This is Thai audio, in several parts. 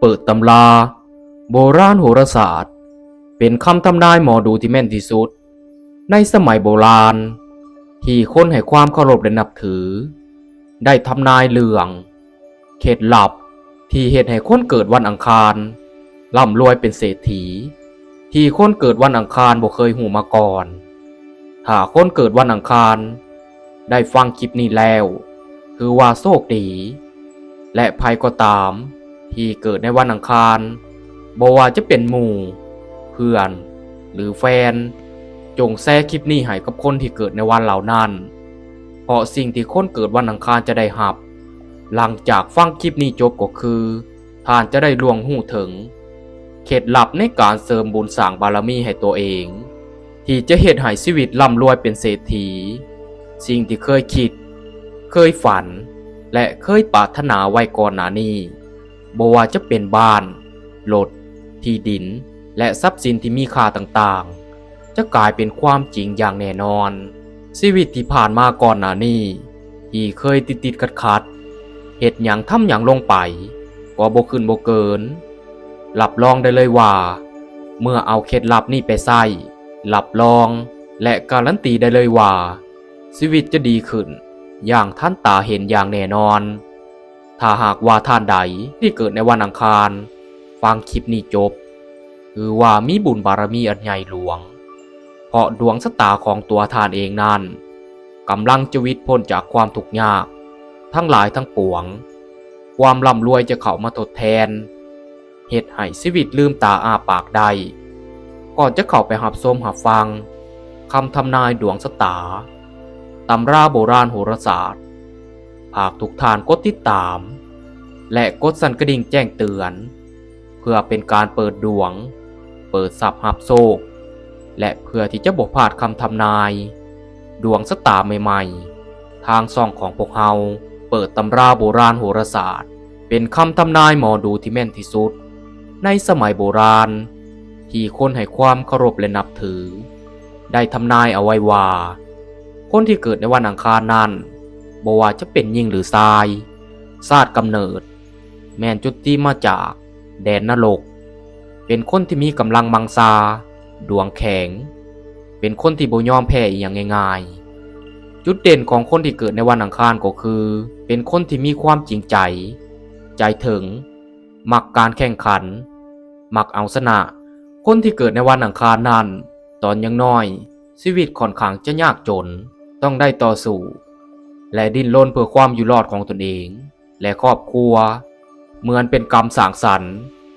เปิดตำรา โบราณโหราศาสตร์ เป็นคำทำนายหมอดูที่แม่นที่สุด ในสมัยโบราณ ที่คนให้ความเคารพและนับถือ ได้ทำนายเรื่องเขตลับที่เหตุให้คนเกิดวันอังคารร่ำรวยเป็นเศรษฐี ที่คนเกิดวันอังคารบ่เคยหูมาก่อน ถ้าคนเกิดวันอังคาร ได้ฟังคลิปนี้แล้ว คือว่าโชคดี และภัยก็ตาม ที่เกิดในวันอังคารบ่ว่าจะเป็นหมู่ เพื่อน หรือแฟน จงแชร์คลิปนี้ให้กับคนที่เกิดในวันเหล่านั้น เพราะสิ่งที่คนเกิดวันอังคารจะได้หับ หลังจากฟังคลิปนี้จบก็คือ ท่านจะได้ล่วงหูถึง เคล็ดลับในการเสริมบุญสร้างบารมีให้ตัวเอง ที่จะเหตุให้ชีวิตร่ำรวยเป็นเศรษฐี สิ่งที่เคยคิด เคยฝัน และเคยปรารถนาไว้ก่อนหน้านี้ บ่ว่าจะเป็นบ้านรถที่ดิน และทรัพย์สินที่มีค่าต่างๆ จะกลายเป็นความจริงอย่างแน่นอน ชีวิตที่ผ่านมาก่อนหน้านี้ที่เคยติดติดขัดขัดๆเหตุอย่างทำอย่างลงไปก็บ่ขึ้นบ่เกินหลับรองได้เลยว่า เมื่อเอาเคล็ดลับนี้ไปใส่หลับรอง และการันตีได้เลยว่าชีวิตจะดีขึ้น อย่างท่านตาเห็นอย่างแน่นอน ถ้าหากว่าท่านใดที่เกิดในวันอังคาร ฟังคลิปนี้จบ คือว่ามีบุญบารมีอันใหญ่หลวง เพราะดวงชะตาของตัวท่านเองนั้นกำลังจะวิตพ้นจากความทุกข์ยาก ทั้งหลายทั้งปวง ความร่ำรวยจะเข้ามาทดแทนเหตุให้ชีวิตลืมตาอาปากได้ก่อนจะเข้าไปหับส้มหับฟังคำทำนายดวงชะตาตำราโบราณโหราศาสตร์ หากทุกท่านกดติดตาม และกดสั่นกระดิ่งแจ้งเตือน เพื่อเป็นการเปิดดวง เปิดสับหับโซก และเพื่อที่จะบอกพลาดคำทำนาย ดวงสตาร์ใหม่ๆ ทางซ่องของพวกเฮาเปิดตำราโบราณโหราศาสตร์ เป็นคำทำนายหมอดูที่แม่นที่สุด ในสมัยโบราณ ที่คนให้ความเคารพและนับถือ ได้ทำนายเอาไว้ว่าคนที่เกิดในวันอังคารนั้น บ่ว่าจะเป็นหญิงหรือชายชาติกำเนิด แม่นจุดที่มาจาก แดนนรก เป็นคนที่มีกำลังมังซา ดวงแข็ง เป็นคนที่บ่ยอมแพ้อย่างง่ายๆ จุดเด่นของคนที่เกิดในวันอังคารก็คือ เป็นคนที่มีความจริงใจ ใจถึง มักการแข่งขัน มักเอาชนะ คนที่เกิดในวันอังคารนั้น ตอนยังน้อย ชีวิตค่อนข้างจะยากจน ต้องได้ต่อสู้ และดิ้นรนเพื่อความอยู่รอดของตนเอง และครอบครัว เหมือนเป็นกรรมสางสรรค์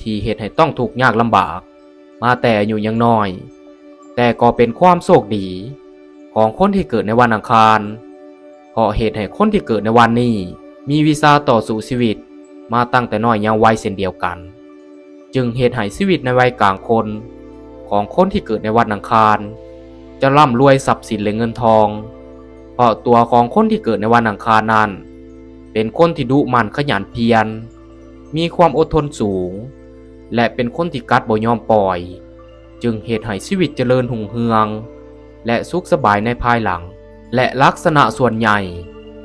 ที่เหตุให้ต้องถูกยากลำบาก มาแต่อยู่ยังน้อย แต่ก็เป็นความโชคดี ของคนที่เกิดในวันอังคารเพราะเหตุให้คนที่เกิดในวันนี้ มีวีซาต่อสู่ชีวิต มาตั้งแต่น้อยยังวัยเช่นเดียวกัน จึงเหตุให้ชีวิตในวัยกลางคน ของคนที่เกิดในวันอังคาร จะร่ำรวยทรัพย์สินและเงินทอง ราะตัวของคนที่เกิดในวันอังคารนั้น เป็นคนที่ดุมันขยันเพียร มีความอดทนสูง และเป็นคนที่กัดบ่ยอมปล่อย จึงเหตุให้ชีวิตเจริญหุ่งเฮือง และสุขสบายในภายหลัง และลักษณะส่วนใหญ่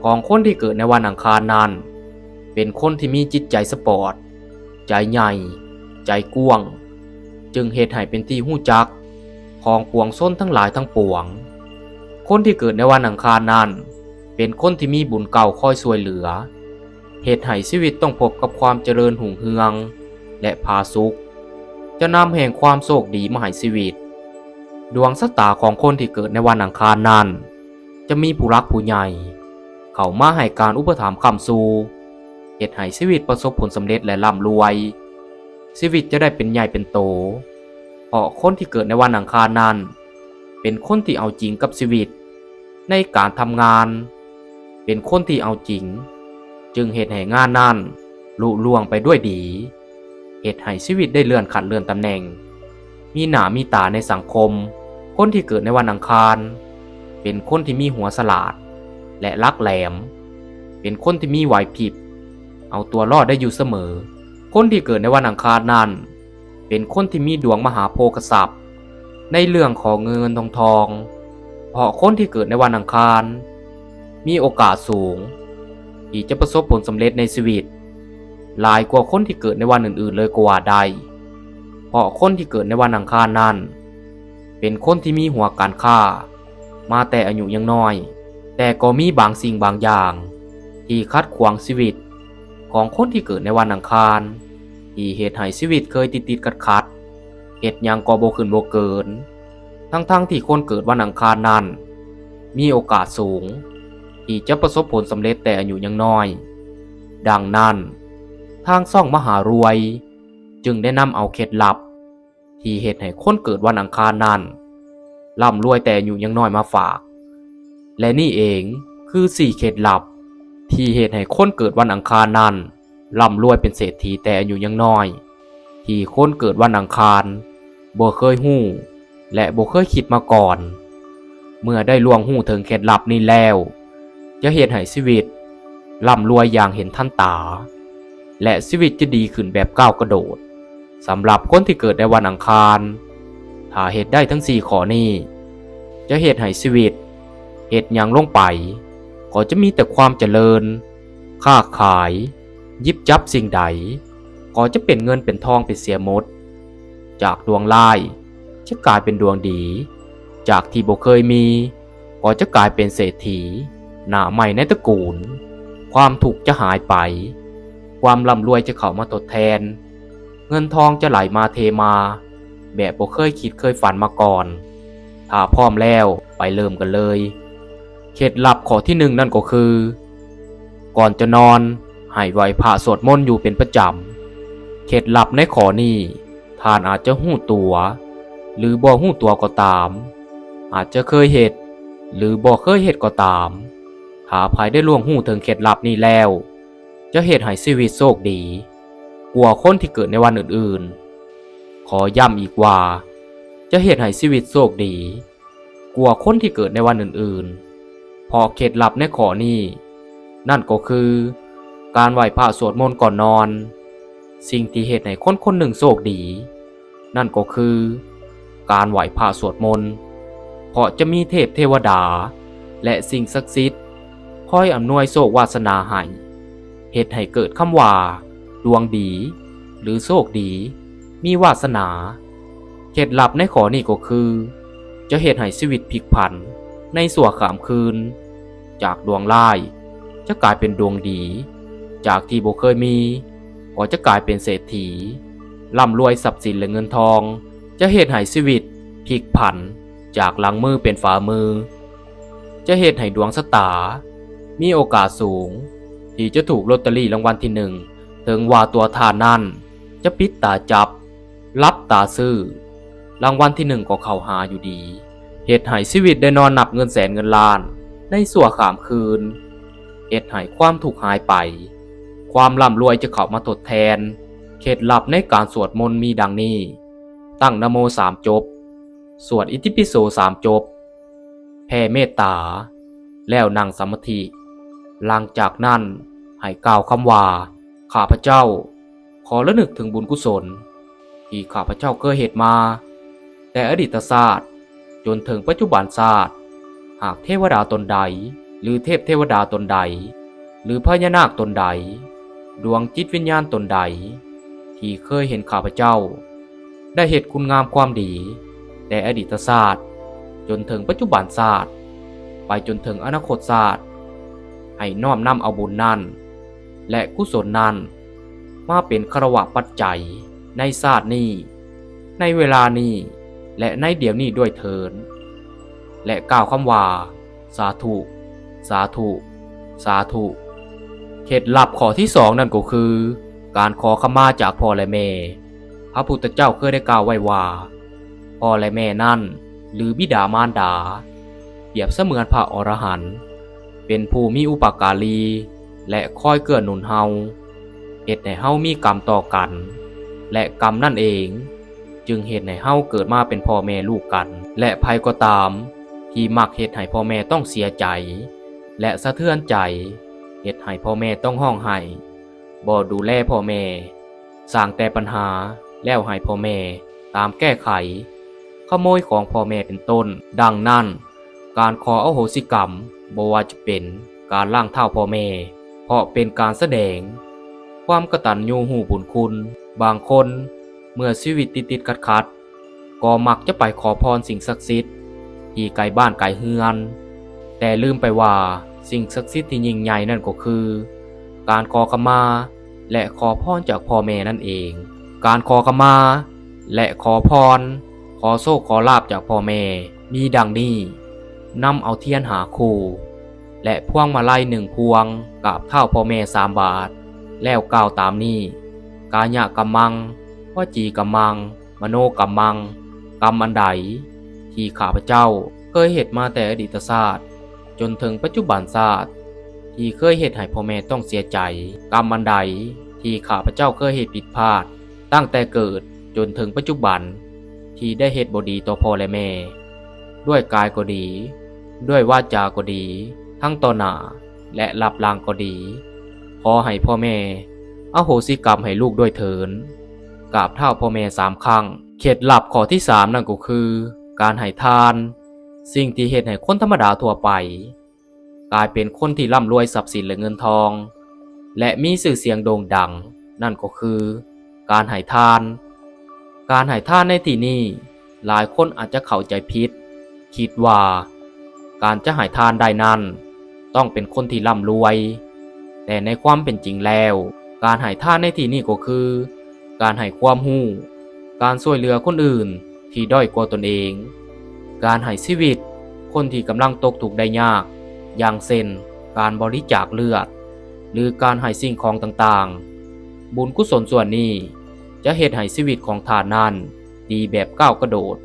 ของคนที่เกิดในวันอังคารนั้น เป็นคนที่มีจิตใจสปอร์ต ใจใหญ่ ใจกว้าง จึงเหตุให้เป็นที่หู้จัก ของปวงส้นทั้งหลายทั้งปวง คนที่เกิดในวันอังคารนั้น เป็นคนที่มีบุญเก่าคอยช่วยเหลือ เหตุให้ชีวิตต้องพบกับความเจริญหุ่งเฮือง และพาสุข จะนำแห่งความโชคดีมาให้ชีวิต ดวงชะตาของคนที่เกิดในวันอังคารนั้น จะมีผู้รักผู้ใหญ่ เขามาให้การอุปถัมภ์คำสูเหตุให้ชีวิตประสบผลสำเร็จและร่ำรวย ชีวิตจะได้เป็นใหญ่เป็นโตเพราะคนที่เกิดในวันอังคารนั้น เป็นคนที่เอาจริงกับชีวิต ในการทำงาน เป็นคนที่เอาจริง จึงเหตุให้งานนั้นลุล่วงไปด้วยดี เหตุให้ชีวิตได้เลื่อนขั้นเลื่อนตำแหน่ง มีหนามีตาในสังคม คนที่เกิดในวันอังคาร เป็นคนที่มีหัวสลาด และลักแหลม เป็นคนที่มีไหวพริบ เอาตัวรอดได้อยู่เสมอ คนที่เกิดในวันอังคารนั้น เป็นคนที่มีดวงมหาโพกทรัพย์ ในเรื่องของเงินทองทอง เพราะคนที่เกิดในวันอังคาร มีโอกาสสูง ที่จะประสบผลสำเร็จในชีวิต หลายกว่าคนที่เกิดในวันอื่นๆเลยกว่าได้เพราะคนที่เกิดในวันอังคารนั้น เป็นคนที่มีหัวการค้ามาแต่อายุยังน้อย แต่ก็มีบางสิ่งบางอย่าง ที่คัดขวางชีวิต ของคนที่เกิดในวันอังคาร ที่เหตุให้ชีวิตเคยติดติดขัดขัด เหตุยังก็บ่ขึ้นบ่เกิน ทั้งๆทที่คนเกิดวันอังคารนั้น มีโอกาสสูง ที่จะประสบผลสำเร็จแต่อายุยังน้อย ดังนั้น ทางซ่องมหารวย จึงได้นำเอาเคล็ดลับ ที่เหตุให้คนเกิดวันอังคารนั้นร่ำรวยแต่อายุยังน้อยมาฝาก และนี่เองคือสี่เคล็ดลับ ที่เหตุให้คนเกิดวันอังคารนั้นร่ำรวยเป็นเศรษฐีแต่อายุยังน้อย ที่คนเกิดวันอังคาร บ่เคยหู้ และบ่เคยคิดมาก่อน เมื่อได้ล่วงหู้ถึงเคล็ดลับนี้แล้ว จะเหตุให้ชีวิตร่ำรวยอย่างเห็นท่านตา และชีวิตจะดีขึ้นแบบก้าวกระโดดสำหรับคนที่เกิดในวันอังคาร ถ้าเหตุได้ทั้งสี่ข้อนี้ จะเหตุให้ชีวิต เหตุอย่างลงไป ก็จะมีแต่ความเจริญ ค้าขาย ยิบจับสิ่งใด ก็จะเป็นเงินเป็นทองเป็นเสียมด จากดวงร้ายจะกลายเป็นดวงดี จากที่บ่เคยมี ก็จะกลายเป็นเศรษฐี หน้าใหม่ในตระกูล ความถูกจะหายไป ความร่ำรวยจะเข้ามาทดแทน เงินทองจะไหลมาเทมา แบบบ่เคยคิดเคยฝันมาก่อน ถ้าพร้อมแล้วไปเริ่มกันเลย เคล็ดลับข้อที่หนึ่งนั่นก็คือ ก่อนจะนอนให้ไหวพระสวดมนต์อยู่เป็นประจำ เคล็ดลับในข้อนี้ ท่านอาจจะหู้ตัว หรือบ่หู้ตัวก็ตาม อาจจะเคยเหตุหรือบ่เคยเหตุก็ตามถ้าภายได้ล่วงหู้ถึงเคล็ดลับนี้แล้ว จะเหตุให้ชีวิตโชคดี กว่าคนที่เกิดในวันอื่นๆ ขอย้ำอีกว่า จะเหตุให้ชีวิตโชคดี กว่าคนที่เกิดในวันอื่นๆ พอเคล็ดลับในข้อนี้นั่นก็คือ การไหว้พระสวดมนต์ก่อนนอน สิ่งที่เหตุให้คนคนหนึ่งโชคดี นั่นก็คือ การไหว้พระสวดมนต์เพราะจะมีเทพเทวดา และสิ่งศักดิ์สิทธิ์คอยอำนวยโชควาสนาให้เหตุให้เกิดคำว่า ดวงดี หรือโชคดี มีวาสนาเคล็ดลับในขอนี้ก็คือ จะเหตุให้ชีวิตพลิกผันในส่วขามคืน จากดวงร้ายจะกลายเป็นดวงดี จากที่บ่เคยมี ก็จะกลายเป็นเศรษฐี ร่ำรวยทรัพย์สินและเงินทอง จะเหตุให้ชีวิตพลิกผันจากหลังมือเป็นฝ่ามือ จะเหตุให้ดวงสตาร์มีโอกาสสูง ที่จะถูกลอตเตอรี่รางวัลที่หนึ่งถึงว่าตัวทานนั่น จะปิดตาจับ รับตาซื่อรางวัลที่หนึ่งก็เข้าหาอยู่ดีเหตุให้ชีวิตได้นอนนับเงินแสนเงินล้าน ในส่วขามคืนเหตุให้ความถูกหายไป ความร่ำรวยจะเข้ามาทดแทน เคล็ดลับในการสวดมนต์มีดังนี้ ตั้งนโมสามจบ สวดอิติปิโสสามจบ แผ่เมตตา แล้วนั่งสมาธิ หลังจากนั้นให้กล่าวคำว่า ข้าพเจ้า ขอระลึกถึงบุญกุศล ที่ข้าพเจ้าเคยเหตุมา แต่อดีตศาสตร์จนถึงปัจจุบันศาสตร์หากเทวดาตนใด หรือเทพเทวดาตนใด หรือพญานาคตนใด ดวงจิตวิญญาณตนใด ที่เคยเห็นข้าพเจ้า ได้เหตุคุณงามความดี แต่อดีตศาสตร์ จนถึงปัจจุบันศาสตร์ ไปจนถึงอนาคตศาสตร์ ให้น้อมนำเอาบุญนั้น และกุศลนั้น มาเป็นคารวะปัจจัยในศาสตร์นี้ ในเวลานี้ และในเดี๋ยวนี้ด้วยเทินและกล่าวคำว่า สาธุ สาธุ สาธุเคล็ดลับข้อที่สองนั่นก็คือ การขอขมาจากพ่อและแม่ พระพุทธเจ้าเคยได้กล่าวไว้ว่า พ่อและแม่นั่น หรือบิดามารดา เปรียบเสมือนพระอรหันต์ เป็นผู้มีอุปการี และคอยเกื้อหนุนเฮาเหตุให้เฮามีกรรมต่อกัน และกรรมนั่นเอง จึงเหตุให้เฮาเกิดมาเป็นพ่อแม่ลูกกัน และภัยก็ตาม ที่มักเหตุให้พ่อแม่ต้องเสียใจ และสะเทือนใจเหตุให้พ่อแม่ต้องห้องไห้ บ่ดูแลพ่อแม่สร้างแต่ปัญหาแล้วให้พ่อแม่ตามแก้ไข ขโมยของพ่อแม่เป็นต้น ดังนั้น การขออโหสิกรรมบ่ว่าจะเป็นการล่างเท่าพ่อแม่ เพราะเป็นการแสดง ความกระตัญญูหูบุญคุณ บางคนเมื่อชีวิตติดติดขัดขัดก็มักจะไปขอพรสิ่งศักดิ์สิทธิ์ที่ไกลบ้านไกลเฮือน แต่ลืมไปว่าสิ่งศักดิ์สิทธิ์ที่ยิ่งใหญ่นั่นก็คือ การขอขมา และขอพรจากพ่อแม่นั่นเอง การขอขมา และขอพร ขอโชคขอลาบจากพ่อแม่ มีดังนี้นำเอาเทียนหาคู่และพวงมาลัยหนึ่งพวงกับเท่าพ่อแม่สามบาท แล้วกล่าวตามนี้ กายะกัมมังวจีกัมมัง มโนกัมมังกรรมอันใด ที่ข้าพเจ้าเคยเหตุมาแต่อดีตศาสตร์ จนถึงปัจจุบันศาสตร์ ที่เคยเหตุให้พ่อแม่ต้องเสียใจ กรรมอันใดที่ข้าพเจ้าเคยเหตุผิดพลาด ตั้งแต่เกิดจนถึงปัจจุบัน ที่ได้เหตุบดีต่อพ่อและแม่ ด้วยกายก็ดี ด้วยวาจาก็ดี ทั้งต่อหน้าและหลับลางก็ดี ขอให้พ่อแม่ อโหสิกรรมให้ลูกด้วยเถินกราบเท่าพ่อแม่สามครั้งเขตหลับข้อที่สามนั่นก็คือ การให้ทาน สิ่งที่เหตุให้คนธรรมดาทั่วไป กลายเป็นคนที่ร่ำรวยทรัพย์สินและเงินทอง และมีชื่อเสียงโด่งดัง นั่นก็คือ การให้ทาน การให้ทานในที่นี้หลายคนอาจจะเข้าใจผิด คิดว่า การจะให้ทานได้นั้น ต้องเป็นคนที่ร่ำรวย แต่ในความเป็นจริงแล้ว การให้ทานในที่นี้ก็คือ การให้ความหู้ การช่วยเหลือคนอื่นที่ด้อยกว่าตนเอง การให้ชีวิต คนที่กำลังตกทุกข์ได้ยาก อย่างเช่นการบริจาคเลือด หรือการให้สิ่งของต่างๆ บุญกุศลส่วนนี้ จะเหตุให้ชีวิตของทานนั้นดีแบบก้าวกระโดด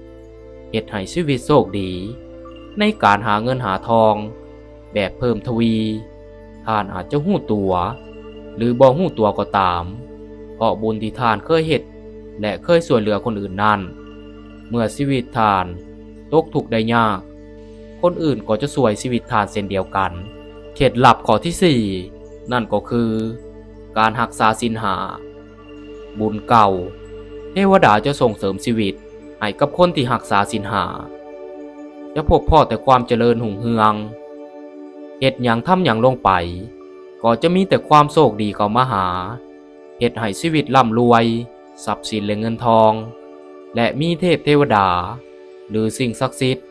เหตุให้ชีวิตโชคดี ในการหาเงินหาทอง แบบเพิ่มทวี ทานอาจจะหู้ตัว หรือบ่หู้ตัวก็ตาม เพราะบุญที่ทานเคยเหตุและเคยส่วยเหลือคนอื่นนั้น เมื่อชีวิตทานตกทุกข์ได้ยาก คนอื่นก็จะสวยชีวิตทานเช่นเดียวกันเขตหลับข้อที่สี่นั่นก็คือ การหักษาสินหา บุญเก่า เทวดาจะส่งเสริมชีวิตให้กับคนที่หักษาสินหา จะพบพ่อแต่ความเจริญหุ่งเฮืองเหตุอย่างทำอย่างลงไป ก็จะมีแต่ความโชคดีเข้ามาหาเหตุให้ชีวิตร่ำรวย ทรัพย์สินและเงินทอง และมีเทพเทวดา หรือสิ่งศักดิ์สิทธิ์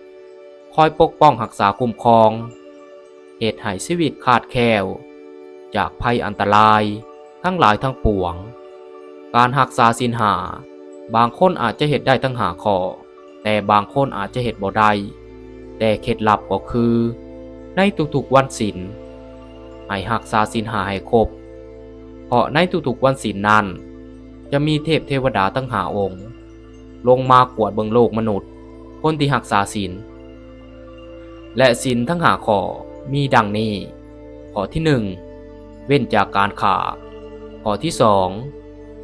คอยปกป้องรักษาคุ้มครอง เหตุให้ชีวิตขาดแคลวจากภัยอันตรายทั้งหลายทั้งปวง การหักษาสินหา บางคนอาจจะเหตุได้ทั้งหาข้อแต่บางคนอาจจะเหตุบ่ได้แต่เคล็ดลับก็คือ ในทุกๆวันศีลให้หักษาสินหาให้ครบ เพราะในทุกๆวันศีลนั้น จะมีเทพเทวดาตั้งหาองค์ ลงมากวดเบิงโลกมนุษย์ คนที่หักษาศีล และศีลทั้งหาข้อมีดังนี้ ข้อที่หนึ่งเว้นจากการข่า ข้อที่สอง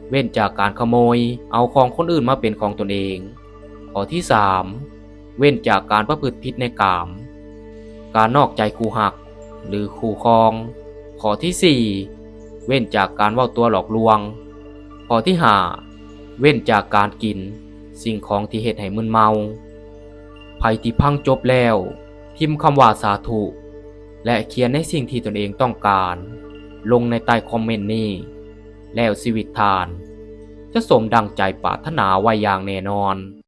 เว้นจากการขโมยเอาของคนอื่นมาเป็นของตนเอง ข้อที่สามเว้นจากการประพฤติผิดในกาม การนอกใจคู่หัก หรือคู่ครอง ข้อที่สี่เว้นจากการเว่าตัวหลอกลวง ข้อที่ห้าเว้นจากการกิน สิ่งของที่เหตุให้มึนเมาภัยที่พังจบแล้ว พิมพ์คำว่าสาธุ และเขียนในสิ่งที่ตนเองต้องการ ลงในใต้คอมเมนต์นี้ แล้วชีวิตทาน จะสมดังใจปรารถนาไว้อย่างแน่นอน